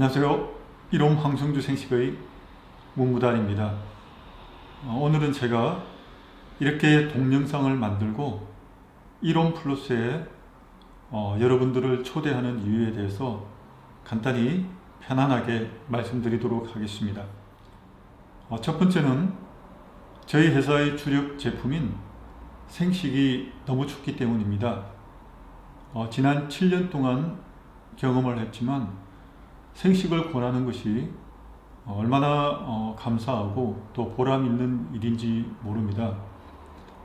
안녕하세요. 이롬 황성주 생식의 문무단입니다. 어, 오늘은 제가 이렇게 동영상을 만들고 이롬 플러스에 어, 여러분들을 초대하는 이유에 대해서 간단히 편안하게 말씀드리도록 하겠습니다. 어, 첫 번째는 저희 회사의 주력 제품인 생식이 너무 좋기 때문입니다. 어, 지난 7년 동안 경험을 했지만 생식을 권하는 것이 어, 얼마나 어, 감사하고 또 보람 있는 일인지 모릅니다.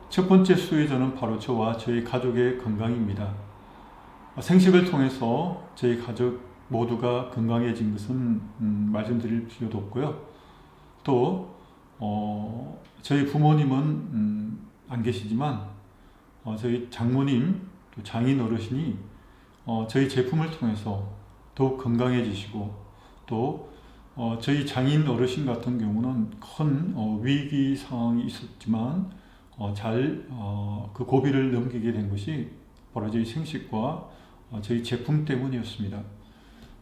첫 번째 수혜자는 바로 저와 저희 가족의 건강입니다. 어, 생식을 통해서 저희 가족 모두가 건강해진 것은 음, 말씀드릴 필요도 없고요. 또 어, 저희 부모님은 음, 안 계시지만 어, 저희 장모님 또 장인 어르신이 어, 저희 제품을 통해서 더욱 건강해지시고 또 어, 저희 장인 어르신 같은 경우는 큰 어, 위기 상황이 있었지만 어, 잘그 어, 그 고비를 넘기게 된 것이 바로 저희 생식과 어, 저희 제품 때문이었습니다.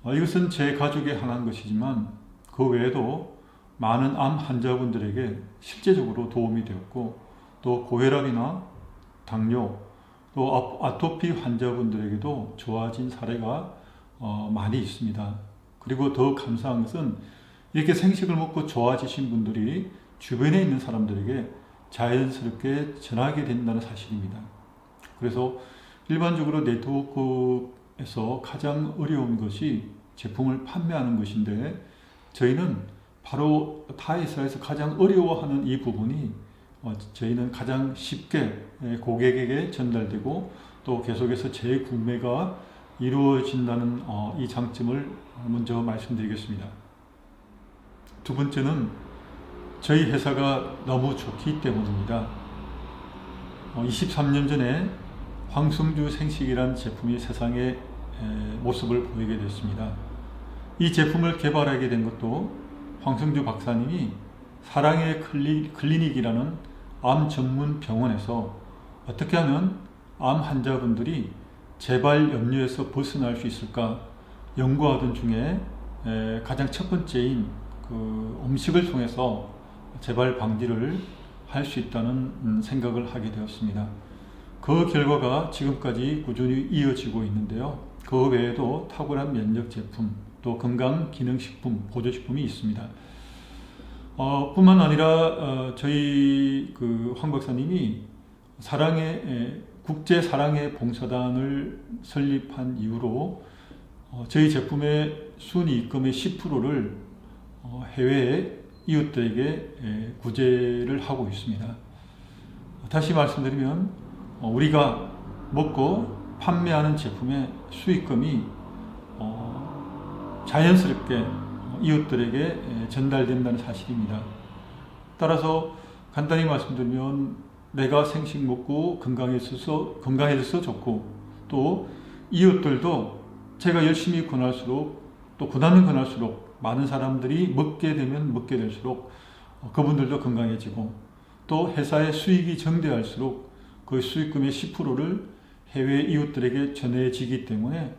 어, 이것은 제 가족에 한한 것이지만 그 외에도 많은 암 환자분들에게 실제적으로 도움이 되었고 또 고혈압이나 당뇨 또 아- 아토피 환자분들에게도 좋아진 사례가 어, 많이 있습니다. 그리고 더 감사한 것은 이렇게 생식을 먹고 좋아지신 분들이 주변에 있는 사람들에게 자연스럽게 전하게 된다는 사실입니다. 그래서 일반적으로 네트워크에서 가장 어려운 것이 제품을 판매하는 것인데 저희는 바로 타 회사에서 가장 어려워하는 이 부분이 어, 저희는 가장 쉽게 예, 고객에게 전달되고 또 계속해서 재구매가 이루어진다는 어, 이 장점을 먼저 말씀드리겠습니다. 두 번째는 저희 회사가 너무 좋기 때문입니다. 어, 23년 전에 황성주 생식이라는 제품이 세상에 에, 모습을 보이게 됐습니다. 이 제품을 개발하게 된 것도 황성주 박사님이 사랑의 클리, 클리닉이라는 암 전문 병원에서 어떻게 하면 암 환자분들이 재발 염려에서 벗어날 수 있을까 연구하던 중에 에, 가장 첫 번째인 그 음식을 통해서 재발 방지를 할 수 있다는 음, 생각을 하게 되었습니다. 그 결과가 지금까지 꾸준히 이어지고 있는데요. 그 외에도 탁월한 면역 제품, 또 건강 기능식품, 보조식품이 있습니다. 어, 뿐만 아니라 어, 저희 그 황 박사님이 사랑의 에, 국제 사랑의 봉사단을 설립한 이후로 어, 저희 제품의 순이익금의 10%를 어, 해외 이웃들에게 에, 구제를 하고 있습니다. 다시 말씀드리면 어, 우리가 먹고 판매하는 제품의 수익금이 어, 자연스럽게 어, 이웃들에게 에, 전달된다는 사실입니다. 따라서 간단히 말씀드리면 내가 생식 먹고 건강해져서 건강해져서 좋고 또 이웃들도 제가 열심히 권할수록 또 권하면 권할수록 많은 사람들이 먹게 되면 먹게 될수록 어, 그분들도 건강해지고 또 회사의 수익이 증대할수록 그 수익금의 10%를 해외 이웃들에게 전해지기 때문에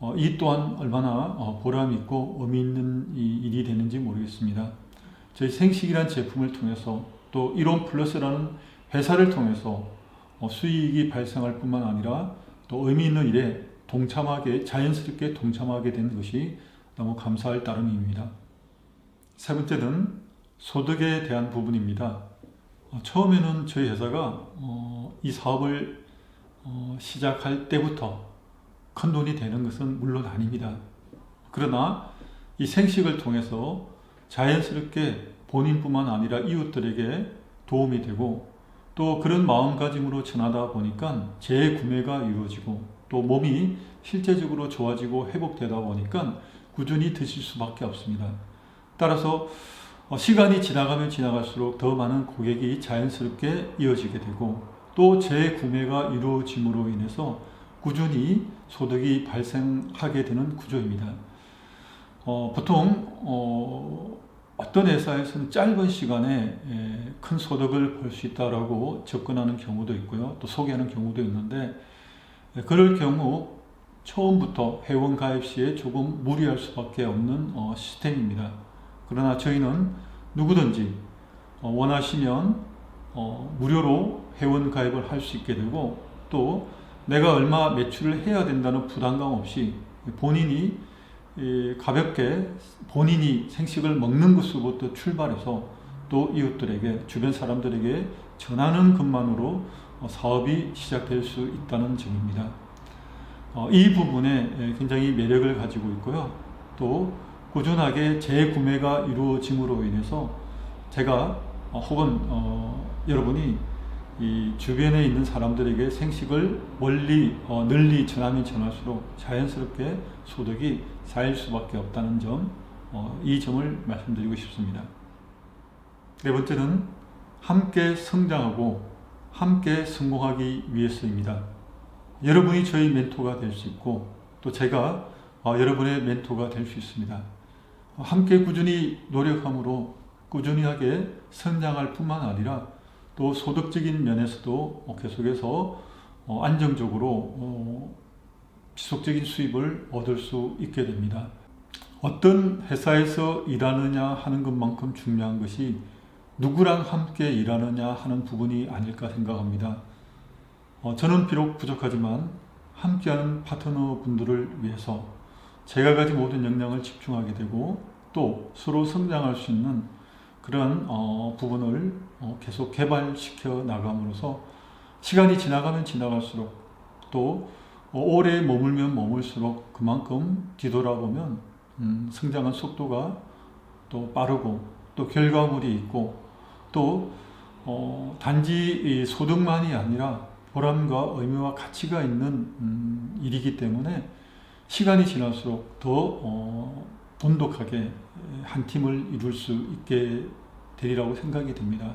어, 이 또한 얼마나 어, 보람 있고 의미 있는 이 일이 되는지 모르겠습니다. 저희 생식이란 제품을 통해서 또 이론 플러스라는 회사를 통해서 어, 수익이 발생할 뿐만 아니라 또 의미 있는 일에 동참하게 자연스럽게 동참하게 된 것이 너무 감사할 따름입니다. 세 번째는 소득에 대한 부분입니다. 어, 처음에는 저희 회사가 어, 이 사업을 어, 시작할 때부터 큰 돈이 되는 것은 물론 아닙니다. 그러나 이 생식을 통해서 자연스럽게 본인뿐만 아니라 이웃들에게 도움이 되고 또 그런 마음가짐으로 전하다 보니까 재구매가 이루어지고 또 몸이 실제적으로 좋아지고 회복되다 보니까 꾸준히 드실 수밖에 없습니다. 따라서 어, 시간이 지나가면 지나갈수록 더 많은 고객이 자연스럽게 이어지게 되고 또 재구매가 이루어짐으로 인해서 꾸준히 소득이 발생하게 되는 구조입니다. 어, 보통 어, 어떤 회사에서는 짧은 시간에 에, 큰 소득을 벌 수 있다라고 접근하는 경우도 있고요. 또 소개하는 경우도 있는데 에, 그럴 경우 처음부터 회원 가입 시에 조금 무리할 수밖에 없는 어, 시스템입니다. 그러나 저희는 누구든지 어, 원하시면 어, 무료로 회원 가입을 할 수 있게 되고 또 내가 얼마 매출을 해야 된다는 부담감 없이 본인이 이, 가볍게 본인이 생식을 먹는 것으로부터 출발해서 또 이웃들에게 주변 사람들에게 전하는 것만으로 어, 사업이 시작될 수 있다는 점입니다. 어, 이 부분에 예, 굉장히 매력을 가지고 있고요. 또 꾸준하게 재구매가 이루어짐으로 인해서 제가 어, 혹은 어, 여러분이 이 주변에 있는 사람들에게 생식을 멀리 어, 널리 전하면 전할수록 자연스럽게 소득이 쌓일 수밖에 없다는 점, 어, 이 점을 말씀드리고 싶습니다. 네 번째는 함께 성장하고 함께 성공하기 위해서입니다. 여러분이 저희 멘토가 될 수 있고 또 제가 어, 여러분의 멘토가 될 수 있습니다. 어, 함께 꾸준히 노력함으로 꾸준하게 성장할 뿐만 아니라 또 소득적인 면에서도 어, 계속해서 어, 안정적으로 어, 지속적인 수입을 얻을 수 있게 됩니다. 어떤 회사에서 일하느냐 하는 것만큼 중요한 것이 누구랑 함께 일하느냐 하는 부분이 아닐까 생각합니다. 어, 저는 비록 부족하지만 함께하는 파트너 분들을 위해서 제가 가진 모든 역량을 집중하게 되고 또 서로 성장할 수 있는 그런 어, 부분을 어, 계속 개발시켜 나감으로써 시간이 지나가면 지나갈수록 또 어, 오래 머물면 머물수록 그만큼 뒤돌아보면 음, 성장한 속도가 또 빠르고 또 결과물이 있고 또 어, 단지 이 소득만이 아니라 보람과 의미와 가치가 있는 음, 일이기 때문에 시간이 지날수록 더 어, 돈독하게 한 팀을 이룰 수 있게 되리라고 생각이 됩니다.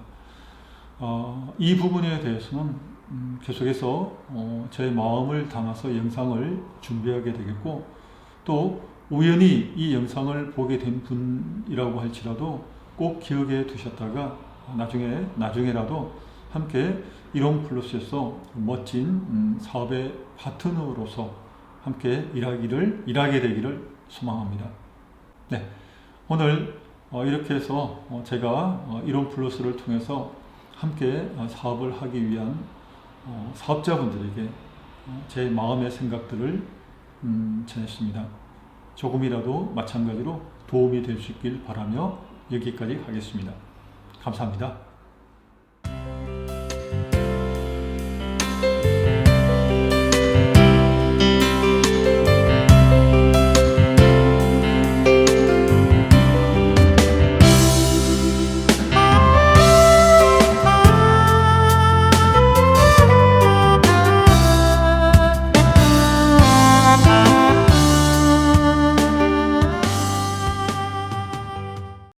어, 이 부분에 대해서는 음, 계속해서 어, 제 마음을 담아서 영상을 준비하게 되겠고 또 우연히 이 영상을 보게 된 분이라고 할지라도 꼭 기억에 두셨다가 나중에 나중에라도 함께 이론 플러스에서 멋진 음, 사업의 파트너로서 함께 일하기를 일하게 되기를 소망합니다. 네, 오늘 어, 이렇게 해서 어, 제가 어, 이론 플러스를 통해서 함께 어, 사업을 하기 위한 어, 사업자분들에게 어, 제 마음의 생각들을 음, 전했습니다. 조금이라도 마찬가지로 도움이 될 수 있길 바라며 여기까지 하겠습니다. 감사합니다.